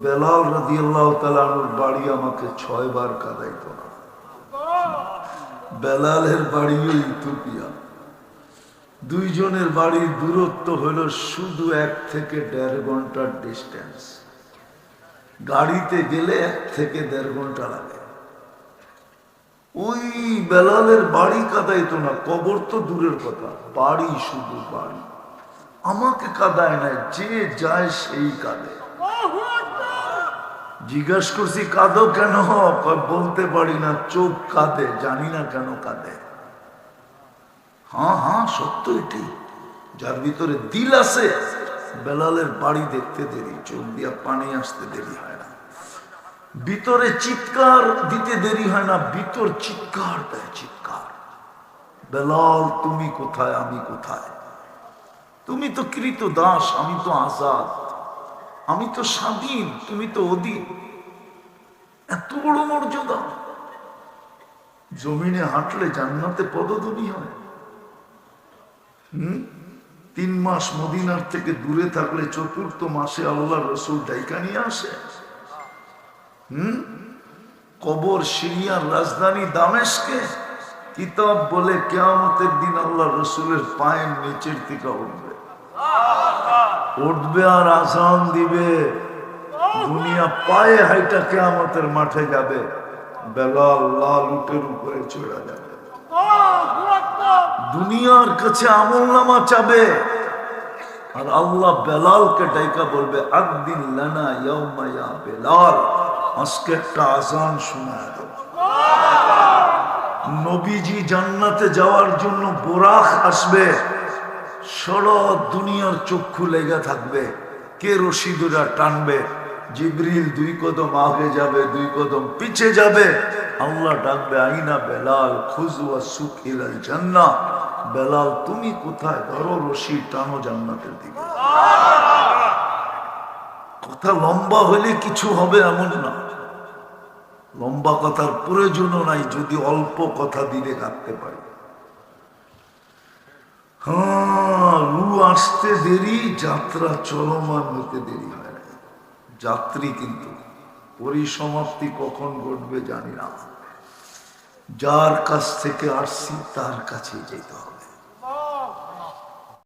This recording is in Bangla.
বেলাল রাজি আল্লাহ তালানুর বাড়ি আমাকে ছয় বার কাদাইত না। বেলালের বাড়িও ইথোপিয়া দুইজনের বাড়ির দূরত্ব হলো শুধু এক থেকে দেড় ঘণ্টার ডিস্টেন্স গাড়িতে গেলে এক থেকে দেড় ঘণ্টা লাগে। ওই বেলালের বাড়ি কাদাইতো না, কবর তো দূরের কথা, বাড়ি শুধু বাড়ি। আমাকে কাদায় না, যে যায় সেই কাঁদে। জিজ্ঞাসা করছি, কাঁদো কেন? বলতে পারি না, চোখ কাঁদে, জানি না কেন কাঁদে। হ্যাঁ হ্যাঁ সত্য এটি। যার ভিতরে দিল আছে, বেলালের বাড়ি দেখতে দেরি, চোখ দিয়া পানি আসতে দেরি হয় না। ভিতরে চিৎকার দিতে দেরি হয় না, ভিতর চিৎকার, দেয় চিৎকার। বেলাল, তুমি কোথায়, আমি কোথায়? তুমি তো কৃত দাস আমি তো আজাদ। আমি তো স্বাধীন, তুমি তো অধীন। এত বড় মর্যাদা। জমিনে হাঁটলে জান্নাতে পদধ্বনি হয়। হুম? তিন মাস মদিনার থেকে দূরে থাকলে চতুর্থ মাসে আল্লাহ রসুল ডাইকা নিয়ে আসে। হুম? কবর সিরিয়ার রাজধানী দামেশকে কিতাব বলে কেয়ামতের দিন আল্লাহ রসুলের পায়ের নিচের থেকে উঠবে। উঠবে আর আসান দিবে। দুনিয়া পায়ে হাইটা কেয়ামতের মাঠে যাবে। বেলাল লাল উটের উপরে চড়া যাবে। দুনিয়ার কাছে আমল নামা চাবে। আর আল্লাহ বেলালকে ডাইকা বলবে একদিন লানা ইয়া বেলাল। আজকে একটা আজান শোনায় দাও। নবীজি জান্নাতে যাওয়ার জন্য বোরাক আসবে। সারা দুনিয়ার চক্ষু লেগে থাকবে। কে রশিদুরা টানবে? জিবরিল দুই কদম আগে যাবে, দুই কদম পিছে যাবে। আল্লাহ ডাকবে, আইনা বেলাল খুজুয়া সুখিল জান্না বেলাল, তুমি কোথায়? ধরো রশি, টানো জান্নাতের দিকে। কথা লম্বা হলে কিছু হবে এমন না। লম্বা কথার প্রয়োজনও নাই, যদি অল্প কথা দিলে কাটতে পারি। হ্যাঁ রু আসতে দেরি, যাত্রা চলমান হতে দেরি হয় না। যাত্রী কিন্তু পরিসমাপ্তি কখন ঘটবে জানি না। যার কাছ থেকে আসছি, তার কাছে যেতে হবে।